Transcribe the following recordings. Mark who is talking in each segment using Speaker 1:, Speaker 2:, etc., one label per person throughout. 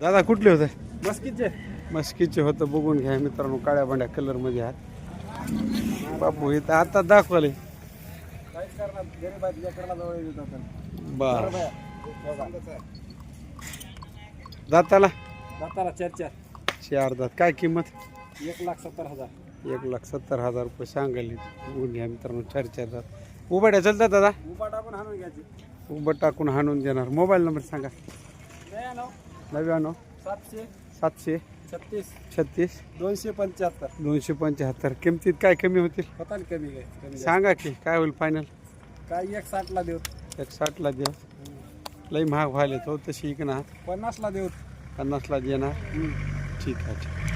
Speaker 1: दादा कुठले होते?
Speaker 2: मस्कितचे
Speaker 1: मस्कीचे होतं बघून घ्या मित्रांनो काळ्या भांड्या कलरमध्ये आहात. बापू इथं आता दाखवले.
Speaker 2: आपण
Speaker 1: बर दाताला?
Speaker 2: दाताला चार चार.
Speaker 1: चार दात. काय किंमत?
Speaker 2: एक लाख सत्तर हजार.
Speaker 1: एक लाख सत्तर हजार रुपये सांगायले. बघून घ्या मित्रांनो चार चार दात. उभाड्या चालतात दादा.
Speaker 2: उभा टाकून हाणून घ्यायची.
Speaker 1: उभं टाकून हाणून देणार. मोबाईल नंबर सांगा.
Speaker 2: नव्याण्णव. सातशे.
Speaker 1: सातशे.
Speaker 2: छत्तीस.
Speaker 1: छत्तीस.
Speaker 2: दोनशे पंच्याहत्तर.
Speaker 1: दोनशे पंच्याहत्तर. किमतीत काय कमी होतील?
Speaker 2: होता ना कमी काय कमी जास्त.
Speaker 1: सांगा की काय होईल फायनल
Speaker 2: काय एक साठला देऊ.
Speaker 1: एक साठला देऊ लई महाग व्हायला तो तशी इकणार
Speaker 2: पन्नासला देऊ.
Speaker 1: पन्नासला देणार. ठीक आहे ठीक आहे.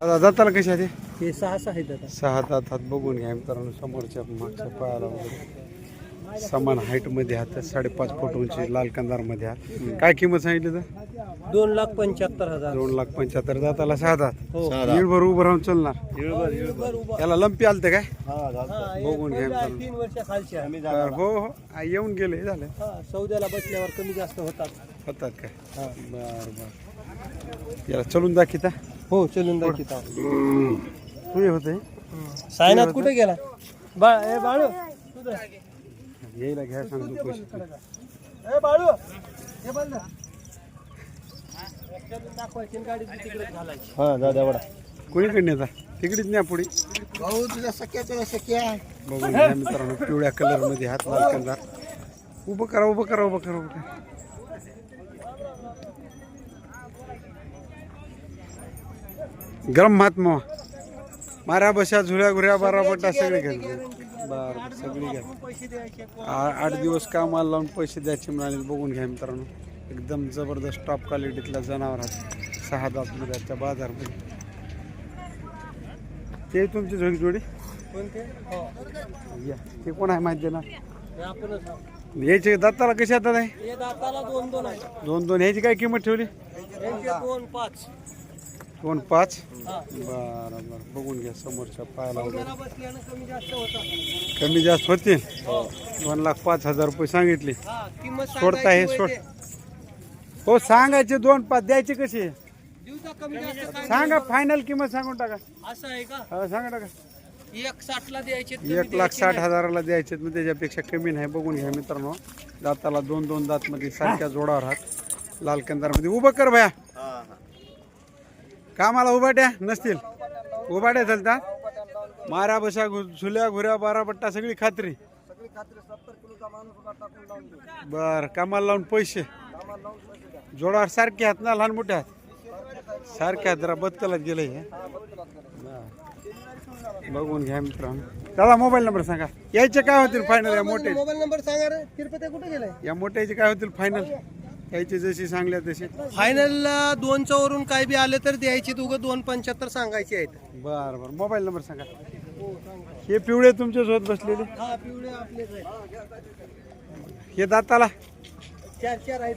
Speaker 1: दादा दाताला कशी ते?
Speaker 2: हे सहा सहा आहेत आता.
Speaker 1: सहा दातात बघून घ्या मित्रांनो समोरच्या मागच्या पायाला वगैरे. समान हाईटमध्ये आहात साडेपाच फूट उंची लाल कंदारमध्ये आहात. काय किंमत सांगितली तर?
Speaker 2: दोन लाख पंच्याहत्तर हजार.
Speaker 1: दोन लाख पंच्याहत्तर दाताला सहा दात
Speaker 2: हो.
Speaker 1: उभं राहून चालणार. याला लंपी आलते काय? बघून घ्या
Speaker 2: तीन वर्ष खालची आहे
Speaker 1: हो हो. आ, येऊन गेले झालं.
Speaker 2: हा, सौद्याला बसल्यावर कमी जास्त होतात.
Speaker 1: होतात काय? बर बर. याला चलून दाखिता.
Speaker 2: हो चलून दाखवत
Speaker 1: तू होते.
Speaker 2: सायनाथ कुठे गेला? बा ए बाळू. तुझं.
Speaker 1: यायला घ्या सांगतो पैसे.
Speaker 2: ए बाळू हे बंद.
Speaker 3: हा दादा वडा.
Speaker 1: कोणीकडे नेता तिकडेच न्या पुढे.
Speaker 3: भाऊ तुझ्या सख्या
Speaker 1: बघून घ्या मित्रांनो पिवळ्या कलरमध्ये हात लाल कंदार उभं करा उभं करा उभं करा उभं गरम महात्मा मारा बशा झुऱ्या घुऱ्या बारा बट्टा सगळे घ्या बर सगळी घ्या. आ- आठ दिवस कामाला लावून पैसे द्यायचे मिळाले बघून घ्या मित्रांनो. एकदम जबरदस्त टॉप क्वालिटीतल्या जनावर आहेत. सहा दात आजच्या बाजारमध्ये. ते तुमची झोडी जोडी?
Speaker 2: कोणते? हो.
Speaker 1: या. ते कोण आहे माहिती देणार?
Speaker 2: हे आपणच आहोत.
Speaker 1: याचे दाताला कशा दादा आहे
Speaker 2: हे दाताला दोन दोन आहे
Speaker 1: दोन दोन ह्याची काय किंमत ठेवली?
Speaker 2: यांचे दोन पाच
Speaker 1: दोन पाच. बरं बरं. बघून घ्या समोरच्या पायाला वगैरे.
Speaker 2: कमी जास्त होतात
Speaker 1: कमी जास्त होतील दोन लाख पाच हजार रुपये सांगितले. सोडता हे सोड. हो सांगायचे दोन पाच द्यायचे कसे? सांगा फायनल किंमत सांगून टाका.
Speaker 2: असं आहे का
Speaker 1: हा सांगा टाका.
Speaker 2: एक साठला द्यायचे
Speaker 1: एक लाख साठ हजाराला द्यायचे मग त्याच्यापेक्षा कमी नाही. बघून घ्या मित्रांनो. दाताला दोन दोन दात मध्ये सारख्या जोडावर हात. लाल कंदारमध्ये. उभं कर भया. कामाला उभाट्या नसतील. उभाट्या चालतात मारा बशा झुल्या घुऱ्या बारा पट्टा सगळी खात्री. बर कामाला लावून पैसे. जोडावर सारखे आहेत ना लहान मोठे आहेत? सारखे आहेत जरा बदकलात गेले हे. बघून घ्या मित्रांनो. दादा मोबाईल नंबर सांगा. यायचे काय होतील फायनल या मोठे?
Speaker 2: मोबाईल नंबर सांगा रे. तिरुपती कुठे गेलाय
Speaker 1: या मोठ्याचे काय होतील फायनल यायचे जशी सांगल्या तसे
Speaker 2: फायनल दोनच्या वरून काय बी आले तर द्यायचे उगं दोन पंच्याहत्तर सांगायचे आहेत.
Speaker 1: बर बर. मोबाईल नंबर सांगा. हे पिवळे तुमच्यासोबत बसलेले?
Speaker 2: हा पिवळे आपलेच आहेत.
Speaker 1: हे दाताला?
Speaker 2: चार चार आहेत.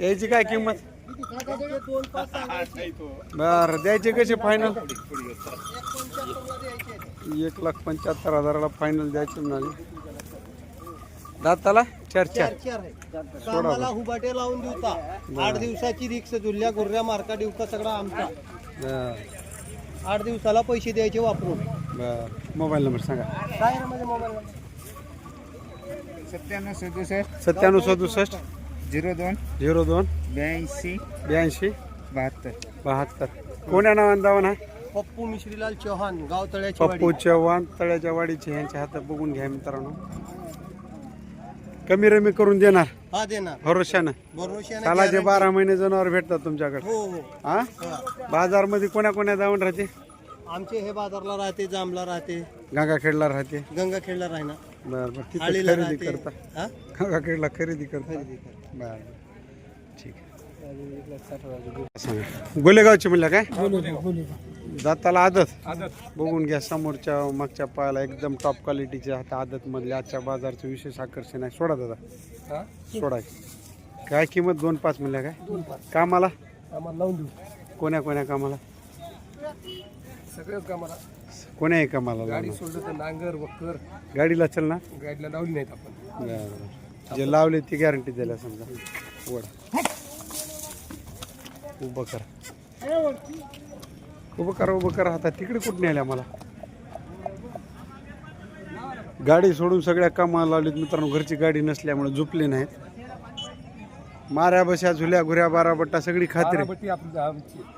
Speaker 1: यायची काय किंमत?
Speaker 2: किती सांगायचे? दोन पाच सांगायचे.
Speaker 1: बर द्यायचे कसे फायनल.
Speaker 2: एक
Speaker 1: लाख पंच्याहत्तर हजाराला फायनल द्यायचे म्हणाले. दाताला? चार चार.
Speaker 2: कामाला हुबाटे लावून देऊता. आठ दिवसाची रिक्स जुल्ल्या गुर्ऱ्या मार्का देऊता सगळा आमचा. आठ दिवसाला पैसे द्यायचे वापरून.
Speaker 1: मोबाईल नंबर सांगा.
Speaker 2: काय रे माझ्या मोबाईल
Speaker 3: सत्त्याण्णव सदुसष्ट
Speaker 1: सत्त्याण्णव सदुसष्ट
Speaker 3: झिरो दोन
Speaker 1: झिरो दोन
Speaker 3: ब्याऐंशी
Speaker 1: ब्याऐंशी
Speaker 3: बहात्तर.
Speaker 1: बहात्तर. कोण्या नावाने दावा ना?
Speaker 2: पप्पू मिश्रीलाल चौहान गाव तळ्याची वाडी.
Speaker 1: पप्पू चव्हाण तळ्याच्या वाडीचे यांच्या हातात बघून घ्या मित्रांनो. कमी रमी करून देणार.
Speaker 2: हा देणार.
Speaker 1: भरोशानं
Speaker 2: भरोशाने
Speaker 1: सालाचे
Speaker 2: guarantee.
Speaker 1: बारा महिने जनावर भेटतात तुमच्याकडे.
Speaker 2: हो हो.
Speaker 1: हा?
Speaker 2: हा.
Speaker 1: बाजारमध्ये कोण्या कोण्या जाऊन राहते?
Speaker 2: आमचे हे बाजारला राहते जांभला राहते.
Speaker 1: गंगाखेडला राहते.
Speaker 2: गंगाखेडला राहणार.
Speaker 1: बर बर. तिथे
Speaker 2: आळीला
Speaker 1: खरेदी
Speaker 2: राहते.
Speaker 1: करता.
Speaker 2: हा?
Speaker 1: गंगाखेडला खरेदी करता.
Speaker 2: खरेदी कर.
Speaker 1: बर बर. ठीक आहे. सांगा. गोलेगावचे म्हणलं काय? दाताला आदत. बघून घ्या समोरच्या मागच्या पायाला एकदम टॉप क्वालिटीचे हात आदत मधले. आजच्या बाजारचं विशेष आकर्षण आहे. सोडा दादा.
Speaker 2: हा?
Speaker 1: सोडा. काय किंमत? दोन पाच म्हणल्या काय?
Speaker 2: दोन पाच.
Speaker 1: कामाला?
Speaker 2: आम्हाला लावून देऊ.
Speaker 1: कोण्या कोण्या कामाला?
Speaker 2: सगळ्याच कामाला.
Speaker 1: कोण्याही कामाला
Speaker 2: गाडी
Speaker 1: लावणार.
Speaker 2: सोडलं तर नांगर वक्कर.
Speaker 1: गाडीला चल ना.
Speaker 2: गाडीला लावली नाहीत आपण.
Speaker 1: बरं. जे लावले ती गॅरंटी द्यायला समजा. वड. उभं करा. उभं करा उभं करा. आता तिकडे कुठं नेल्या मला गाडी सोडून सगळ्या कामाला लावलीत मित्रांनो. घरची गाडी नसल्यामुळे झोपली नाहीत. माऱ्या बशा झुल्या घुऱ्या बारा बट्टा सगळी खात्री.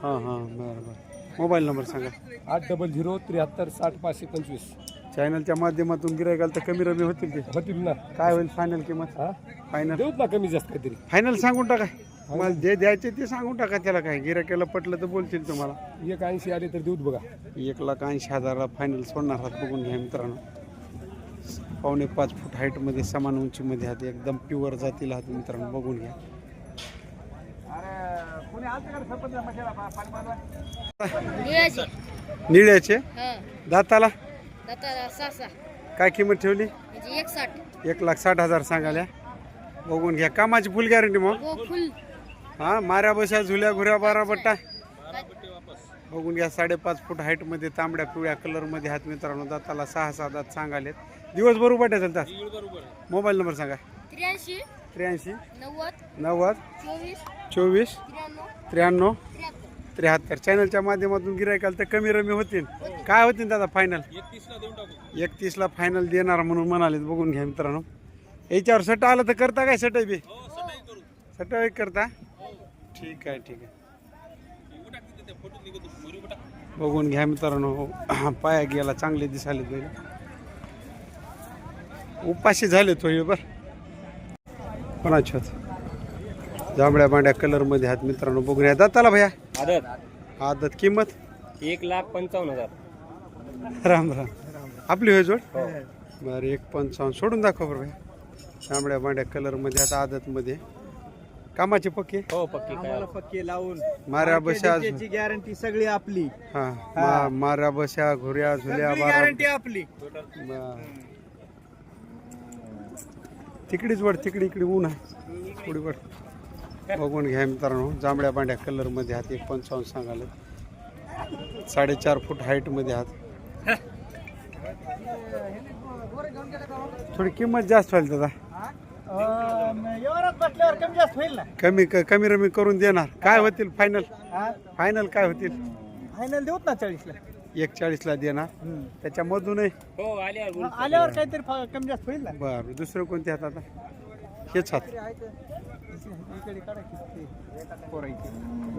Speaker 1: हां हां बरं बरं. मोबाईल नंबर सांगा.
Speaker 4: आठ डबल झिरो त्र्याहत्तर साठ पाचशे पंचवीस.
Speaker 1: चॅनलच्या माध्यमातून गिरायकाल तर कमी रमी होतील ते.
Speaker 4: होतील ना.
Speaker 1: काय होईल फायनल किंमत?
Speaker 4: हा?
Speaker 1: फायनल
Speaker 4: ना कमी जास्त काहीतरी.
Speaker 1: फायनल सांगून टाका. मला जे द्यायचे ते सांगून टाका त्याला काय. गिरायकाला पटलं तर बोलतील तुम्हाला.
Speaker 4: एक ऐंशी आले तर देऊत बघा.
Speaker 1: एक लाख ऐंशी हजाराला फायनल सोडणार आहात बघून घ्या मित्रांनो. पावणे पाच फूट हाईटमध्ये समान उंचीमध्ये आहात. एकदम प्युअर जातील आहात मित्रांनो बघून घ्या.
Speaker 5: निळ्याची.
Speaker 1: निळ्याचे?
Speaker 5: हा.
Speaker 1: दाताला? काय किंमत ठेवली?
Speaker 5: म्हणजे एक
Speaker 1: लाख साठ हजार सांगाल्या बघून घ्या. कामाची फुल गॅरंटी मग.
Speaker 5: फुल
Speaker 1: हा माऱ्या बशा झुल्या घुऱ्या बारा बट्टा. बघून घ्या साडेपाच फूट हाईटमध्ये तांबड्या पिवळ्या कलरमध्ये हात मित्रांनो दाताला सहा सहा दात सांगालेत. दिवसभर उभाट्या चालतात मोबाईल नंबर सांगा.
Speaker 5: त्र्याऐंशी.
Speaker 1: त्र्याऐंशी.
Speaker 5: नव्वद.
Speaker 1: नव्वद.
Speaker 5: चोवीस. त्र्याण्णव. त्र्याहत्तर.
Speaker 1: चॅनलच्या माध्यमातून गिरायकाल तर कमी रमी होतील. काय होतील दादा फायनल एकतीसला फायनल देणार म्हणून म्हणाले बघून घ्या मित्रांनो. याच्यावर सट आलं तर करता काय सटई बी? सटई करता? ठीक आहे ठीक आहे. बघून घ्या मित्रांनो. पाया गेला चांगले दिसाले बैल उपाशी झाले तो हे बर. कोणाच्या जांभळ्या बांड्या कलरमध्ये हात मित्रांनो. बघून या दाताला भया.
Speaker 2: आदत.
Speaker 1: आदत किंमत?
Speaker 2: एक लाख पंचावन्न हजार.
Speaker 1: राम राम. आपली होय जोड? बरं एक पंचावन्न. सोडून दाखव बरं भया. जांभळ्या बांड्या कलरमध्ये आता आदतमध्ये कामाचे पक्के?
Speaker 2: हो पक्की
Speaker 6: आम्हाला पक्के लावून.
Speaker 1: माऱ्या बशा
Speaker 6: त्याची गॅरंटी सगळी आपली.
Speaker 1: हा मा- माऱ्या बशा घुऱ्या झुल्या बारा.
Speaker 6: गॅरंटी आपली.
Speaker 1: बरं. तिकडीच वड तिकडे इकडे ऊन आहे. थोडी वड बघून घ्या मित्रांनो जांभळ्या बांड्या कलरमध्ये आहात. एक पंचावन्न सांगाले साडेचार फूट हाईटमध्ये आहात. थोडी किंमत जास्त होईल दादा.
Speaker 6: बसल्यावर कमी जास्त होईल ना?
Speaker 1: कमी क- कमी रमी करून देणार. काय होतील फायनल फायनल काय होतील?
Speaker 6: फायनल देऊत ना चाळीसला.
Speaker 1: एक चाळीसला देणार त्याच्यामधूनही
Speaker 2: हो आले
Speaker 6: आल्यावर काहीतरी फा- कमी जास्त होईल ना?
Speaker 1: बरं दुसरं कोणते हात आता? हेच हात
Speaker 6: इकडे काढा की ते. पोरायचे.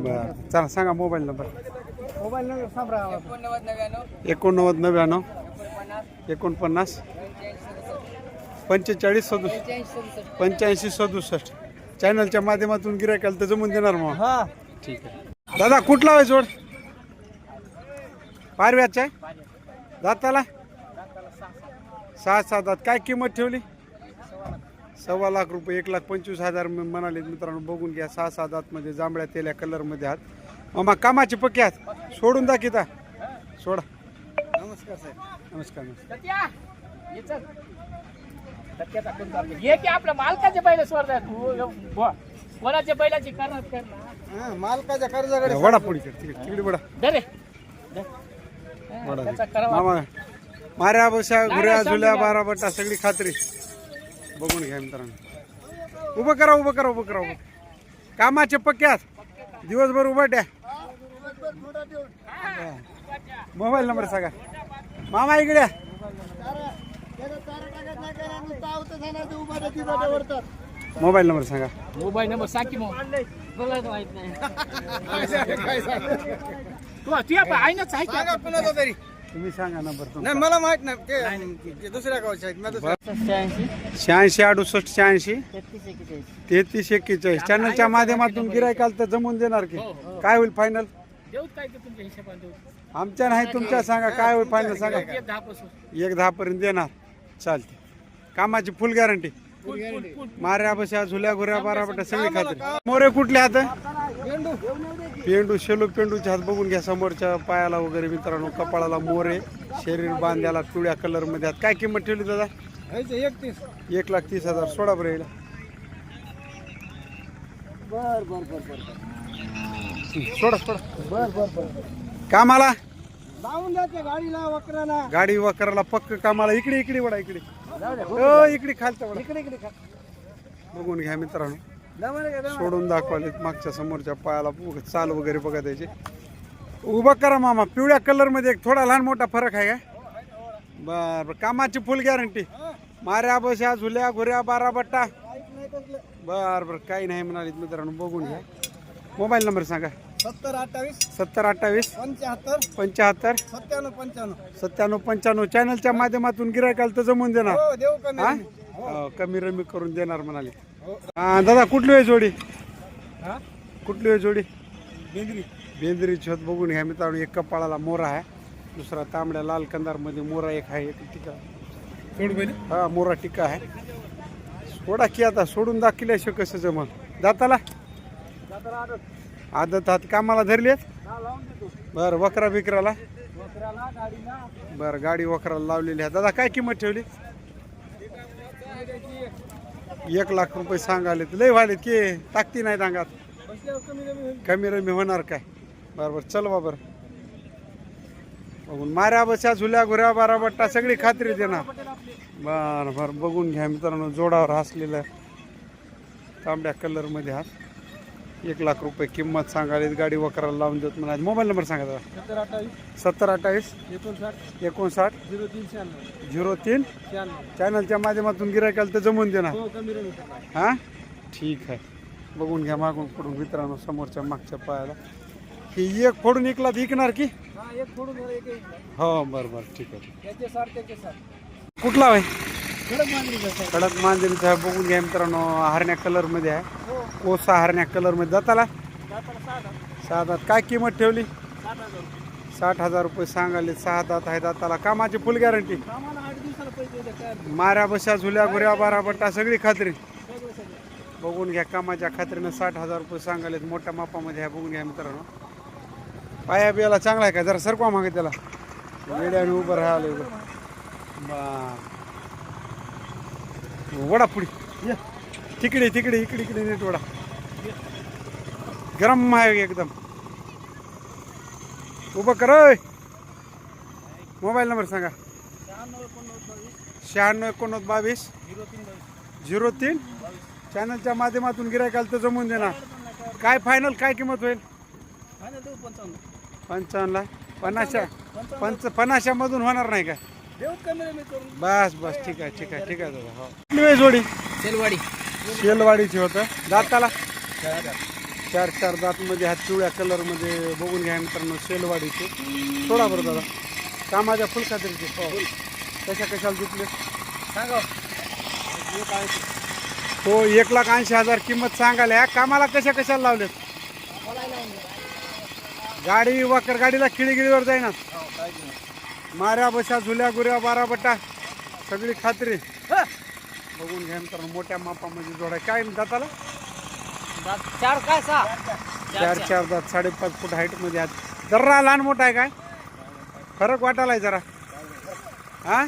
Speaker 1: बरं चला सांगा मोबाईल नंबर.
Speaker 6: मोबाईल नंबर सांभरा
Speaker 1: एकोणनव्वद नव्याण्णव. एकोणपन्नास. पंचेचाळीस सदुसष्ट पंच्याऐंशी सदुसष्ट. चॅनलच्या माध्यमातून गिरायकाला तर जमून देणार मग.
Speaker 6: हा.
Speaker 1: ठीक आहे. दादा कुठला आहे जोड? पारव्याचा आहे? दाताला? सहा सहा दात. काय किंमत ठेवली? सव्वा लाख रुपये. एक लाख पंचवीस हजार म- म्हणाले मित्रांनो बघून घ्या. सहा सहा दातमध्ये जांभळ्या तेल्या कलरमध्ये आहात. मामा कामाचे पक्के आहात? सोडून दाखिता सोडा.
Speaker 6: नमस्कार साहेब.
Speaker 1: नमस्कार नमस्कार.
Speaker 7: हे की आपल्या मालकाच्या बैल कोणाच्या बैलाची करणार करणार?
Speaker 6: हा, मालकाच्या कर्जाकडे
Speaker 1: वडा पुढे तिकडे वडा.
Speaker 7: दरे
Speaker 1: माऱ्या बशा घुऱ्या झुल्या बारा बट्टा सगळी खात्री. बघून घ्या मित्रांनो. उभं करा उभं करा उभं करा उभं. कामाचे पक्क्यात दिवसभर उभं द्या मोबाईल नंबर सांगा. मामा इकडे. मोबाईल नंबर सांगा.
Speaker 7: मोबाईल नंबर सांग की मग. बोलायचं माहीत नाही. तू तू आहे ना
Speaker 6: कुणाचा तरी.
Speaker 1: तुम्ही सांगा नंबर
Speaker 6: नाही मला माहीत नाही. ते दुसऱ्या गावचे आहेत.
Speaker 1: शहाऐंशी. अडुसष्ट शहाऐंशी. तेहतीस एक्केचाळीस. चॅनलच्या माध्यमातून गिरायकाल तर जमून देणार की? काय होईल फायनल
Speaker 7: देऊ काय हिशोबाने देऊ
Speaker 1: आमच्या नाही तुमच्या सांगा काय होईल फायनल सांगा?
Speaker 7: एक दहा
Speaker 1: पर्यंत देणार. चालते कामाची फुल गॅरंटी माऱ्या बशा झुल्या घुऱ्या बारा बट्या सगळी खात्री. मोरे कुठले हात पेंडू. शेलू पेंडूचे हात बघून घ्या समोरच्या पायाला वगैरे मित्रांनो कपाळाला मोरे शरीर बांध्याला पिवळ्या कलरमध्ये हात काय किंमत ठेवली दादा? एक लाख तीस हजार. सोडा बरं येईल सोडा सोडा.
Speaker 6: बर बर बर.
Speaker 1: कामाला?
Speaker 6: लावून द्यायचे गाडीला वकराला.
Speaker 1: गाडी वकराला पक्क कामाला. इकडे इकडे वडा इकडे. हो इकडे खालतं वडा
Speaker 6: इकडे इकडे खा.
Speaker 1: बघून घ्या मित्रांनो. सोडून दाखवाले मागच्या समोरच्या पायाला चाल वगैरे बघा त्याचे. उभा करा मामा पिवळ्या कलरमध्ये एक थोडा लहान मोठा फरक आहे का? बर बर कामाची फुल गॅरंटी माऱ्या बशा झुल्या घुऱ्या बारा बट्टा. बर बर काही नाही म्हणाले मित्रांनो बघून घ्या. मोबाईल नंबर सांगा.
Speaker 6: सत्तर अठ्ठावीस
Speaker 1: सत्तर अठ्ठावीस
Speaker 6: पंच्याहत्तर
Speaker 1: पंच्याहत्तर
Speaker 6: सत्त्याण्णव पंच्याण्णव.
Speaker 1: सत्त्याण्णव पंच्याण्णव. चॅनलच्या माध्यमातून गिरायकाला तर जमून देणार.
Speaker 6: हो देऊ कमी
Speaker 1: हा? हो, कमी रमी करून देणार म्हणाले. हा. दादा कुठली आहे जोडी? कुठली आहे जोडी? बेंद्री. बेंद्रीची होत बघून घ्या मित्रांनो एक कपाळाला मोरा आहे. दुसरा तांबड्या लाल कंदारमध्ये मोरा एक आहे एक टिका. हा मोरा टिका आहे. सोडा की आता सोडून दाखिल्याशिवाय कसं जमल दाताला? आदत हात कामाला धरली बर वकरा बिकराला? बर गाडी वकराला लावलेली आहे. दादा काय किंमत ठेवली? एक लाख रुपये सांगाले लय व्हायलेत की ताकती नाही अंगात कमी रमी होणार काय? बरोबर चल बाबर बघून माऱ्या बशा झुल्या घुऱ्या बारा बट्टा सगळी खात्री देणार. बर बर बघून घ्या मित्रांनो जोडावर हसलेलं तांबड्या कलरमध्ये हात. एक लाख रुपये किंमत सांगाले गाडी वकराला लावून देत म्हणा मोबाईल नंबर सांगा जरा.
Speaker 4: सत्तर अठ्ठावीस
Speaker 1: सत्तर अठ्ठावीस
Speaker 4: एकोणसाठ
Speaker 1: एकोणसाठ
Speaker 4: झिरो तीन शहाण्णव.
Speaker 1: झिरो तीन.
Speaker 4: शहाण्णव.
Speaker 1: चॅनलच्या माध्यमातून गिरायकाला तर जमून देणार.
Speaker 4: हो कमी
Speaker 1: हा? ठीक आहे. बघून घ्या मागून फोडून मित्रांनो समोरच्या मागच्या पायाला. ही एक फोडून इकला तर इकणार की?
Speaker 4: हा एक फोडून जरा एक एक
Speaker 1: हो बरं बरं. ठीक आहे ठीक
Speaker 4: त्याचे साठ त्याचे साठ.
Speaker 1: आहे. कुठला आहे?
Speaker 4: कडक
Speaker 1: मांजरीचा आहे बघून घ्या मित्रांनो हरण्या कलरमध्ये आहे. कोसा हरण्या कलरमध्ये. जाताला सहा दात. काय किंमत ठेवली? साठ हजार रुपये सांगाले सहा दात आहे दाताला. कामाची फुल गॅरंटी? माऱ्या बशा झुल्या गुऱ्या बारा बट्टा सगळी खात्री बघून घ्या कामाच्या खात्रीनं साठ हजार रुपये सांगाले मोठ्या मापामध्ये आहे. बघून घ्या मित्रांनो. पाया बियाला चांगला आहे का? जरा सरकवा मागे त्याला. वेड्याने उभं राहिले बा वडा पुढे ये. तिकडे तिकडे इकडे इकडे नीट वडा. गरम आहे एकदम. उभं कर. मोबाईल नंबर सांगा. शहाण्णव एकोणनव्वद बावीस. झिरो तीन. चॅनलच्या माध्यमातून गिरायकाला तर जमून देणार. काय फायनल काय किंमत होईल? पंचावन्नला. पन्नासच्या पंच पन्नासच्या होणार नाही काय? बस बस ठीक आहे ठीक आहे ठीक आहे दादा हो. कुठली वेळ जोडी
Speaker 7: सेलवाडी
Speaker 1: शेलवाडीची होतं. दाताला? चार. चार दातमध्ये हा पिवळ्या कलरमध्ये बघून घ्या मित्रांनो शेलवाडीचे. थोडा बरं दादा. कामाच्या फुल खात्रीचे. हो. कशा कशाला दुखले हो एक लाख ऐंशी हजार किंमत सांगायला कामाला कशा कशाला लावलेत? गाडी वाकर गाडीला खिळीगिळीवर जाईना. माऱ्या बशा झुल्या गुऱ्या बारा बट्टा सगळी खात्री. बघून घ्या मित्रांनो मोठ्या मापामध्ये जोड. आहे काय दाताला
Speaker 7: चार काय सहा?
Speaker 1: चार चार दात. साडेपाच फूट हाईटमध्ये आहेत. जरा लहान मोठा आहे काय? फरक वाटायला जरा. हा?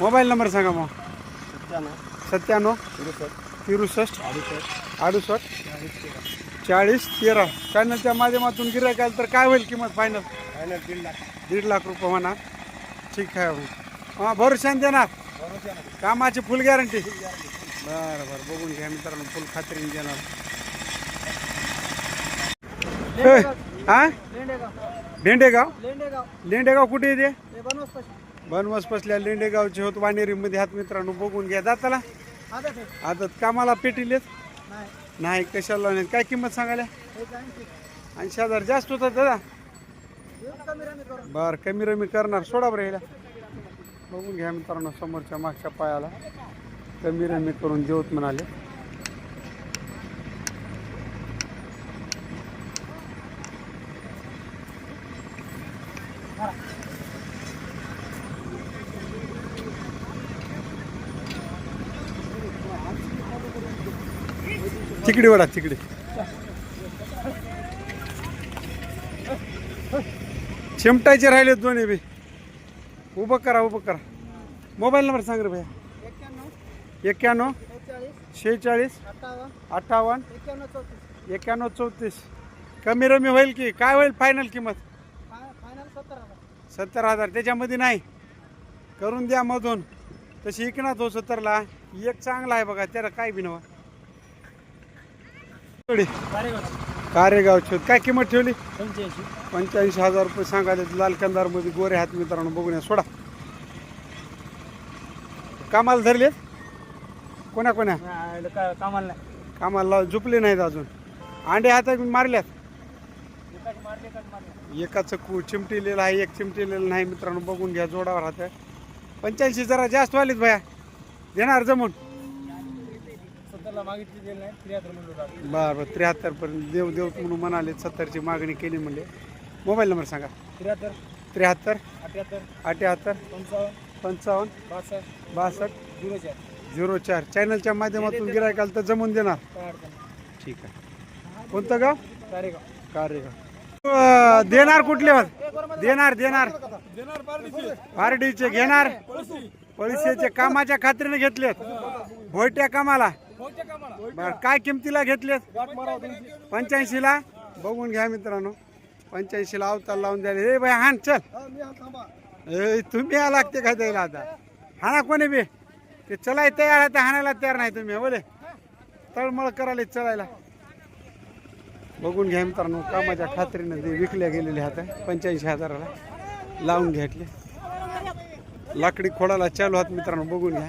Speaker 1: मोबाईल नंबर सांगा मग. सत्त्याण्णव. तिरुसष्ट. अडुसष्ट. चाळीस तेरा. चॅनलच्या माध्यमातून गिरायक आलं तर काय होईल किंमत फायनल दीड लाख. रुपये होणार. ठीक आहे. हां भरोशान देणार? कामाची फुल गॅरंटी बरं बरं. बघून घ्या मित्रांनो फुल खात्रीने देणार. हा लेंडेगाव. लेंडेगाव? कुठे येते बनवस पसल्या लेंडेगावचे होत वाणेरीमध्ये हात मित्रांनो बघून घ्या. जाताला? आदत कामाला पेटीलेत? नाही कशाला नाही. काय किंमत सांगायला? ऐंशी हजार जास्त होतात दादा? बर कमी रमी करणार. सोडा बरं याला. बघून घ्या मित्रांनो समोरच्या मागच्या पायाला. कमी रमी करून देऊत म्हणाले. तिकडे वडा तिकडे. चिमटायचे राहिले दोन्ही बी. उभं करा उभं करा. मोबाईल नंबर सांग रे भैया. एक्क्याण्णव शेहेचाळीस. अठ्ठावन्न. एक्क्याण्णव चौतीस. कमी रमी होईल की? काय होईल फायनल किंमत? सत्तर हजार. त्याच्यामध्ये नाही. करून द्या मधून. तशी इकणार तो सत्तरला. एक चांगला आहे बघा. त्याला काय बी नवा कारेगावचे काय किंमत ठेवली? पंच्याऐंशी. हजार रुपये सांगायला लाल कंदारमध्ये गोरे हात मित्रांनो बघून या सोडा. कामाला धरलेत? कोण्या कोण्या
Speaker 7: कामाला नाही.
Speaker 1: कामाला झुपले नाहीत अजून. अंडे हातात मारल्यात? एकाचं कु चिमटीलेलं आहे एक चिमटीलेलं नाही मित्रांनो बघून घ्या जोडावर हात पंच्याऐंशी जरा जास्त वालीत भया. देणार जमून?
Speaker 4: सत्तरला मागितली गेली नाही त्र्याहत्तर म्हणून
Speaker 1: बरं बरं त्र्याहत्तर पर्यंत देव देव म्हणून म्हणाले सत्तरची मागणी केली म्हणले. मोबाईल नंबर सांगा.
Speaker 4: त्र्याहत्तर.
Speaker 1: त्र्याहत्तर.
Speaker 4: अठ्याहत्तर.
Speaker 1: अठ्याहत्तर.
Speaker 4: पंचावन्न.
Speaker 1: पंचावन्न.
Speaker 4: बासष्ट.
Speaker 1: बासष्ट.
Speaker 4: झिरो चार.
Speaker 1: झिरो चार. चॅनलच्या माध्यमातून गिरायकाल तर जमून देणार.
Speaker 4: काय अडचण नाही.
Speaker 1: ठीक आहे. कोणतं गाव?
Speaker 4: कारेगाव
Speaker 1: कार्यगाव अं, देणार कुठले देणार देणार. पारडीचे घेणार. पळशीचे कामाच्या खात्रीने घेतलेत. भोयट्या कामाला. बर काय किमतीला घेतलेत? पंच्याऐंशी ला बघून घ्या मित्रांनो. पंच्याऐंशी ला अवतार लावून द्यायला. हे बाई हान चल. ए, तुम्ही या लागते काय द्यायला आता? हाना कोणी बी? ते चलाय तयार आहे ते हाणायला तयार नाही तुम्ही बोले तळमळ करायला चलायला. बघून घ्या मित्रांनो कामाच्या खात्रीनं ते विकल्या गेलेले आहेत पंच्याऐंशी हजाराला लावून घेतले. लाकडी खोडाला चालू आहात मित्रांनो बघून घ्या.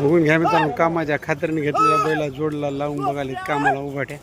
Speaker 1: बघून घ्या मित्रांनो कामाच्या खात्रीने घेतलेल्या बैला जोडला लावून बघाले कामाला उभाट्या